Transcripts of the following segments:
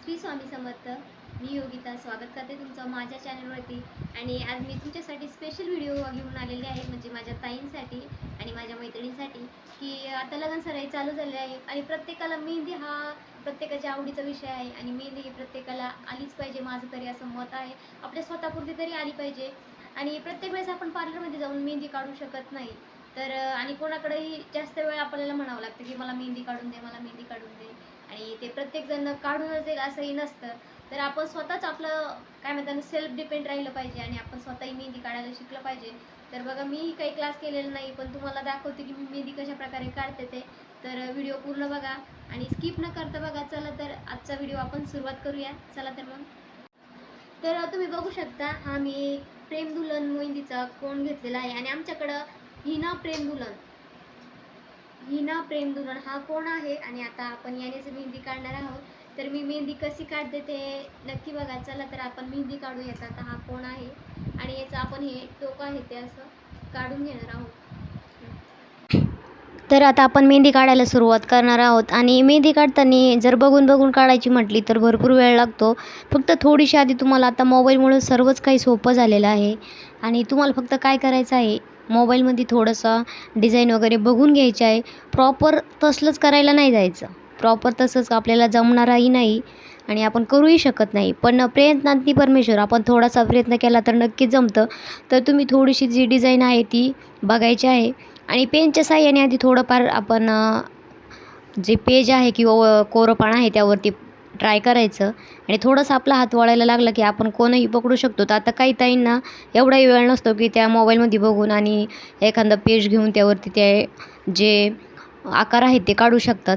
श्री स्वामी समर्थ. मी योगिता स्वागत करते तुमचं माझ्या चॅनलवरती आणि आज मी तुमच्यासाठी स्पेशल व्हिडिओ घेऊन आलेले आहे म्हणजे माझ्या ताईंसाठी आणि माझ्या मैत्रिणींसाठी की आता लग्न सराई चालू झाले आहे आणि प्रत्येकाला मेहंदी हा प्रत्येकाच्या आवडीचा विषय आहे. आणि मेहंदी ही प्रत्येकाला आलीच पाहिजे माझं तरी असं मत आहे. आपल्या स्वतःपुरती तरी आली पाहिजे. आणि प्रत्येक वेळेस आपण पार्लरमध्ये जाऊन मेहंदी काढू शकत नाही. तर आणि कोणाकडेही जास्त वेळ आपल्याला म्हणावं लागतं की मला मेहंदी काढून दे मला मेहंदी काढून दे. आणि ते प्रत्येकजण काढूनच येईल असंही नसतं. तर आपण स्वतःच आपलं काय म्हणतात सेल्फ डिपेंड राहिलं पाहिजे आणि आपण स्वतःही मेहंदी काढायला शिकलं पाहिजे. तर बघा मीही काही क्लास केलेला नाही पण तुम्हाला दाखवते की मी मेहंदी कशा प्रकारे काढते ते. तर व्हिडिओ पूर्ण बघा आणि स्किप न करता बघा चला तर आजचा व्हिडिओ आपण सुरुवात करूया. चला तर मग. तर तुम्ही बघू शकता हा मी प्रेम दुल्हन मेहंदीचा कोण घेतलेला आहे. आणि आमच्याकडं हिना प्रेम दुल्हन. हिना प्रेम दुल्हन हा कोण आहे? आणि आता आपण यानेच मेहंदी काढणार आहोत. तर मी मेहंदी कशी काढते ते नक्की बघा. चला तर आपण मेहंदी काढू याचा आता हा कोण आहे? आणि याचं आपण हे टोकं आहे ते असं काढून घेणार आहोत. तर आता आपण मेहंदी काढायला सुरुवात करणार आहोत. आणि मेहंदी काढताना जर बघून बघून काढायची म्हटली तर भरपूर वेळ लागतो. फक्त थोडीशी आधी तुम्हाला आता मोबाईलमुळे सर्वच काही सोपं झालेलं आहे. आणि तुम्हाला फक्त काय करायचं आहे? मोबाईलमध्ये थोडंसं डिझाईन वगैरे बघून घ्यायची आहे. प्रॉपर तसलंच करायला नाही जायचं. प्रॉपर तसंच आपल्याला जमणारही नाही आणि आपण करूही शकत नाही. पण प्रयत्नांनी परमेश्वर आपण थोडासा प्रयत्न केला तर नक्कीच जमतं. तर तुम्ही थोडीशी जी डिझाईन आहे ती बघायची आहे. आणि पेनच्या साह्याने आधी थोडंफार आपण जे पेज आहे किंवा कोरंपाण आहे त्यावरती ट्राय करायचं. आणि थोडंसं आपला हात वळायला लागला की आपण कोणही पकडू शकतो. तर आता काही ताईंना एवढाही वेळ नसतो की त्या मोबाईलमध्ये बघून आणि एखादा पेज घेऊन त्यावरती ते जे आकार आहेत ते काढू शकतात.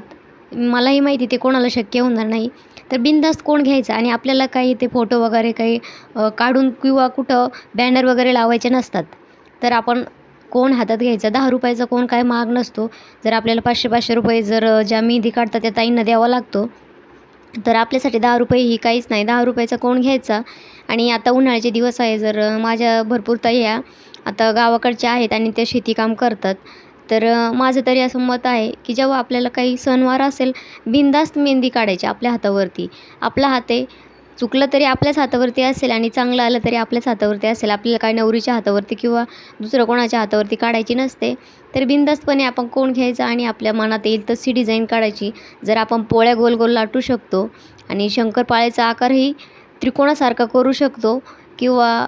मलाही माहिती ते कोणाला शक्य होणार नाही. तर बिनधास्त कोण घ्यायचं? आणि आपल्याला काही ते फोटो वगैरे काही काढून किंवा कुठं बॅनर वगैरे लावायचे नसतात. तर आपण कोण हातात घ्यायचा? दहा रुपयाचा कोण काय महाग नसतो. जर आपल्याला पाचशे पाचशे रुपये जर ज्या मेहंदी काढतात त्या ताईंना द्यावा लागतो. तर आपल्यासाठी दहा रुपये ही काहीच नाही. दहा रुपयाचा कोण घ्यायचा? आणि आता उन्हाळ्याचे दिवस आहे. जर माझ्या भरपूर तया ह्या आता गावाकडच्या आहेत आणि त्या शेतीकाम करतात. तर माझं तरी असं मत आहे की जेव्हा आपल्याला काही सणवार असेल बिनधास्त मेहंदी काढायची आपल्या हातावरती. आपला हात आहे चुकलं तरी आपल्याच हातावरती असेल आणि चांगलं आलं तरी आपल्याच हातावरती असेल. आपल्याला काय नवरीच्या हातावरती किंवा दुसरं कोणाच्या हातावरती काढायची नसते. तर बिंदास्तपणे आपण कोण घ्यायचा आणि आपल्या मनात येईल तशी डिझाईन काढायची. जर आपण पोळ्या गोल गोल लाटू शकतो आणि शंकरपाळ्याचा आकारही त्रिकोणासारखा करू शकतो किंवा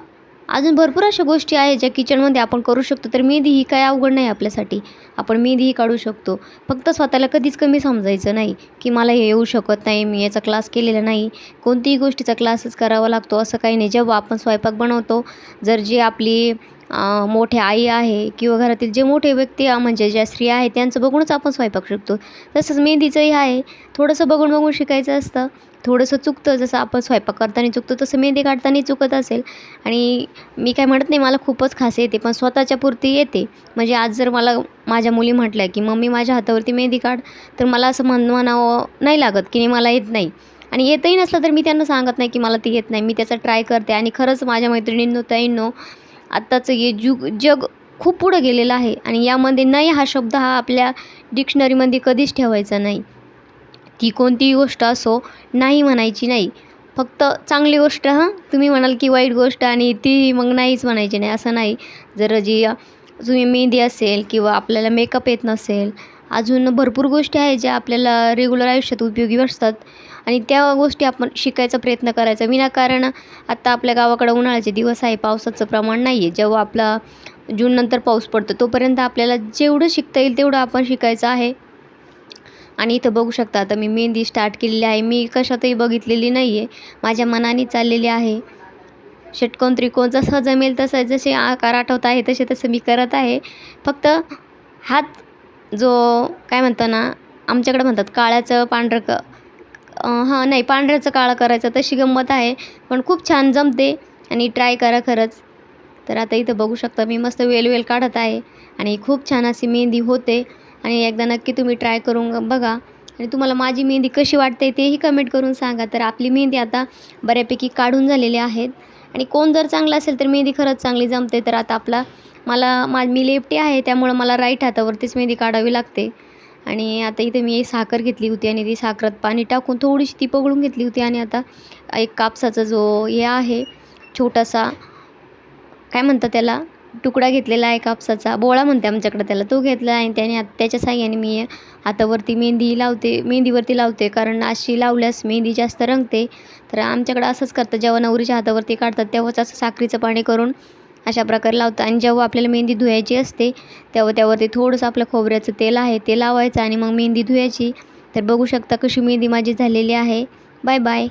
अजून भरपूर अशा गोष्टी आहेत ज्या किचनमध्ये आपण करू शकतो. तर मेहंदी ही काय अवघड नाही आपल्यासाठी. आपण मेहंदीही काढू शकतो. फक्त स्वतःला कधीच कमी समजायचं नाही की मला हे येऊ शकत नाही मी याचा क्लास केलेला नाही. कोणतीही गोष्टीचा क्लासच करावा लागतो असं काही नाही. जेव्हा आपण स्वयंपाक बनवतो जर जी आपली मोठे आई आहे किंवा घरातील जे मोठे व्यक्ती म्हणजे ज्या स्त्रिया आहेत त्यांचं बघूनच आपण स्वयंपाक शिकतो. तसंच मेहंदीचंही आहे. थोडंसं बघून बघून शिकायचं असतं. थोडंसं चुकतं जसं आपण स्वयंपाक करताना चुकतो तसं मेहंदी काढताना चुकत असेल. आणि मी काय म्हणत नाही मला खूपच खास येते पण स्वतःच्या पुरती येते. म्हणजे आज जर मला माझ्या मुली म्हटल्या की मम्मी माझ्या हातावरती मेहंदी काढ तर मला असं म्हण म्हणावं नाही लागत की मला येत नाही. आणि येतही नसलं तर मी त्यांना सांगत नाही की मला ती येत नाही. मी त्याचा ट्राय करते. आणि खरंच माझ्या मैत्रिणींनो ताईंनो आत्ताचं हे जुग जग खूप पुढं गेलेलं आहे आणि यामध्ये नाही हा शब्द हा आपल्या डिक्शनरीमध्ये कधीच ठेवायचा नाही. ती कोणतीही गोष्ट असो नाही म्हणायची नाही. फक्त चांगली गोष्ट हां तुम्ही म्हणाल की वाईट गोष्ट आणि ती मग नाहीच म्हणायची नाही असं नाही. जर जी तुम्ही मेहंदी असेल किंवा आपल्याला मेकअप येत नसेल अजून भरपूर गोष्टी आहेत ज्या आपल्याला रेग्युलर आयुष्यात उपयोगी असतात आणि त्या गोष्टी आपण शिकायचा प्रयत्न करायचा विनाकारण आत्ता आपल्या गावाकडं उन्हाळ्याचे दिवस आहे पावसाचं प्रमाण नाही आहे जेव्हा आपला जूननंतर पाऊस पडतो तोपर्यंत आपल्याला जेवढं शिकता येईल तेवढं आपण शिकायचं आहे. आणि इथं बघू शकता आता मी मेहंदी स्टार्ट केलेली आहे. मी कशातही बघितलेली नाही आहे माझ्या मनाने चाललेली आहे. षटकोन त्रिकोण जसं जमेल तसं जसे आकार आठवत आहे तसे तसं मी करत आहे. फक्त हात जो काय म्हणतो ना आमच्याकडे म्हणतात काळ्याचं पांढरं क हां नाही पांढऱ्याचं काळं करायचं तशी गंमत आहे. पण खूप छान जमते आणि ट्राय करा खरंच. तर आता इथं बघू शकता मी मस्त वेल वेल काढत आहे आणि खूप छान अशी मेहंदी होते. आणि एकदा नक्की तुम्ही ट्राय करून बघा. आणि तुम्हाला माझी मेहंदी कशी वाटते तेही कमेंट करून सांगा. तर आपली मेहंदी आता बऱ्यापैकी काढून झालेली आहेत. आणि कोण जर चांगला असेल तर मेहंदी खरंच चांगली जमते. तर आता आपला मला मा मी लेफ्टी आहे त्यामुळं मला राईट हातावरतीच मेहंदी काढावी लागते. आणि आता इथे मी साखर घेतली होती आणि ती साखरात पाणी टाकून थोडीशी ती पगळून घेतली होती आणि आता एक कापसाचा जो हे आहे छोटासा काय म्हणतात त्याला तुकडा घेतलेला आहे कापसाचा बोळा म्हणते आमच्याकडे त्याला तो घेतला आहे आणि त्याने त्याच्या साह्याने मी हातावरती मेहंदी लावते मेहंदीवरती लावते कारण अशी लावल्यास मेहंदी जास्त रंगते. तर आमच्याकडं असंच करतात जेव्हा नवरीच्या हातावरती काढतात तेव्हाच असं साखरेचं पाणी करून अशा प्रकारे लावतं. आणि जेव्हा आपल्याला मेहंदी धुवायची असते तेव्हा त्यावरती थोडंसं आपलं खोबऱ्याचं तेल आहे ते लावायचं आणि मग मेहंदी धुवायची. तर बघू शकता कशी मेहंदी माझी झालेली आहे. Bye bye